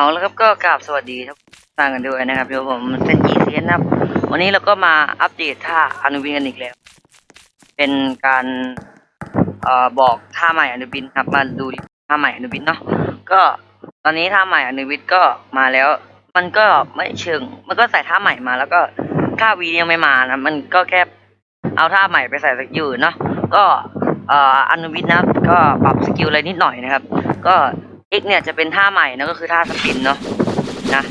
เอาแล้วครับก็กราบสวัสดีทุกท่านกันด้วยนะครับเดี๋ยวผมเซนจีเซียนนะครับ วันนี้เราก็มาอัปเดตท่าอนุบินกันอีกแล้ว เป็นการเอ่อบอกท่าใหม่อนุบินครับ มาดูท่าใหม่อนุบินเนาะก็ตอนนี้ท่าใหม่อนุบินก็มาแล้ว มันก็ไม่เชิง มันก็ใส่ท่าใหม่มา แล้วก็ท่าวียังไม่มานะมันก็แค่เอาท่าใหม่ไปใส่สกิลอื่นเนาะก็เอ่ออนุบินนะครับก็ปรับสกิลอะไรนิดหน่อยนะครับ ก็ X เนี่ยจะเป็นท่าใหม่นะก็คือท่าสปินเนาะนะ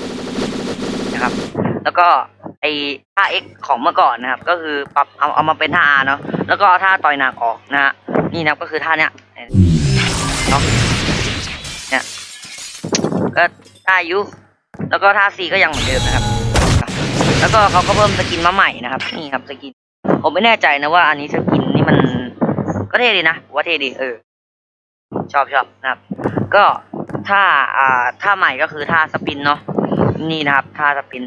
นะครับ แล้วก็ไอท่า X ของเมื่อก่อนนะครับ ก็คือปรับเอาเอามาเป็นท่า R เนาะแล้วก็เอาท่าต่อยหนักออกนะฮะนี่นะก็คือท่าเนี้ยเนาะเนี่ยก็ท่ายุแล้วก็ท่า C ก็ยังเหมือนเดิมนะครับ แล้วก็เขาก็เพิ่มสกินมาใหม่นะครับ นี่ครับสกิน ผมไม่แน่ใจนะว่าอันนี้สกินนี่มันก็เท่ดีนะว่าเท่ดีเออชอบชอบนะครับ ก็ ท่าอ่าท่าใหม่ก็คือท่าสปินเนาะนี่นะครับ ท่าสปิน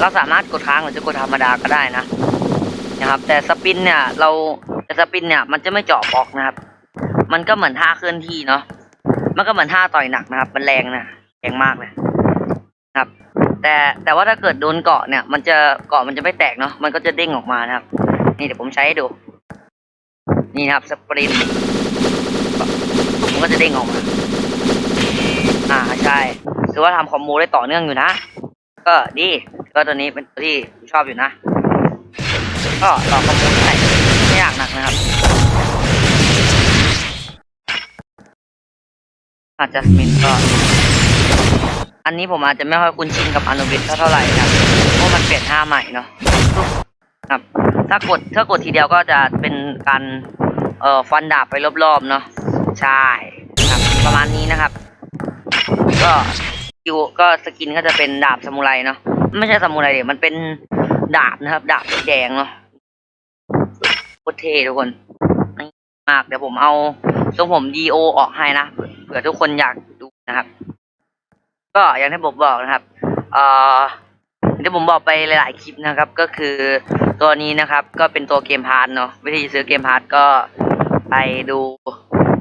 เราสามารถกดค้างหรือจะกดธรรมดาก็ได้นะนะครับ แต่สปินเนี่ย เราแต่สปินเนี่ย มันจะไม่เจาะบล็อกนะครับ มันก็เหมือนท่าเคลื่อนที่เนาะมันก็เหมือนท่าต่อยหนักนะครับ มันแรงนะแรงมากเลยนะครับ แต่แต่ว่าถ้าเกิดโดนเกาะเนี่ย มันจะเกาะมันจะไม่แตกเนาะมันก็จะเด้งออกมานะครับ นี่เดี๋ยวผมใช้ให้ดู นี่นะครับสปรินมันก็จะเด้งออกมา อ่าใช่คือว่าทำคอมโบได้ต่อเนื่องอยู่นะ ก็ดีก็ตัวนี้เป็นตัวที่ชอบอยู่นะ ก็ต่อคอมโบได้ไม่ยากหนักนะครับ อาจจะมินก็อันนี้ผมอาจจะไม่ค่อยคุ้นชินกับอนุบิทเท่าไหร่นะครับเพราะมันเปลี่ยนท่าใหม่เนาะครับ ถ้ากดถ้ากดทีเดียวก็จะเป็นการเอ่อฟันดาบไปรอบๆเนาะใช่ครับประมาณนี้นะครับ ก็คิวก็สกินก็จะเป็นดาบซามูไรเนาะไม่ใช่ซามูไรเดี๋ยวมันเป็นดาบนะครับ ดาบแดงเนาะโคตรเท่ทุกคนมากเดี๋ยวผมเอาทรงผมดีโอออกให้นะเผื่อทุกคนอยากดูนะครับ ก็อย่างที่ผมบอกนะครับเอ่อที่ผมบอกไปหลายๆคลิปนะครับ ก็คือตัวนี้นะครับ ก็เป็นตัวเกมพาร์ทเนาะวิธีซื้อเกมพาร์ทก็ไปดู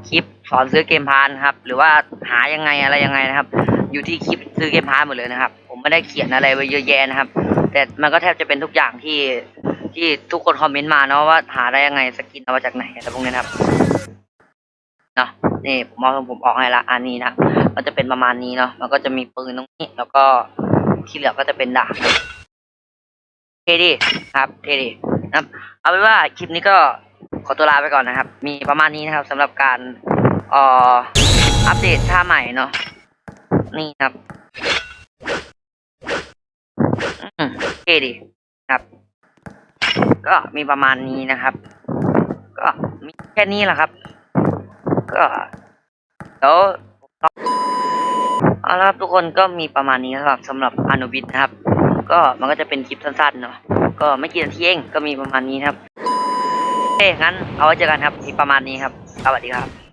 คลิป สอนซื้อเกมพาร์ทนะครับ หรือว่าหายังไงอะไรยังไงนะครับ อยู่ที่คลิปซื้อเกมพาร์ทหมดเลยนะครับ ผมไม่ได้เขียนอะไรไว้เยอะแยะนะครับ แต่มันก็แทบจะเป็นทุกอย่างที่ที่ทุกคนคอมเมนต์มาเนาะว่าหาได้ยังไงสกินเอามาจากไหนอะไรพวกนี้นะครับเนาะนี่ผมเอาผมออกให้ละอันนี้นะมันจะเป็นประมาณนี้เนาะมันก็จะมีปืนตรงนี้ แล้วก็ที่เหลือก็จะเป็นดาบเท่ดีครับเท่ดีนะครับ เอาเป็นว่าคลิปนี้ก็ขอตัวลาไปก่อนนะครับ มีประมาณนี้นะครับสำหรับการ เอ่ออัปเดตท่าใหม่เนาะนี่ครับอืมเท่ดีครับ ก็มีประมาณนี้นะครับ ก็มีแค่นี้แหละครับ ก็เดี๋ยวเอาละครับทุกคนก็มีประมาณนี้นะครับสำหรับอนุบิทนะครับ ก็มันก็จะเป็นคลิปสั้นๆเนาะก็ไม่กี่นาทีเองก็มีประมาณนี้ครับโอเคงั้นเอาไว้เจอกันครับ มีประมาณนี้ครับ สวัสดีครับ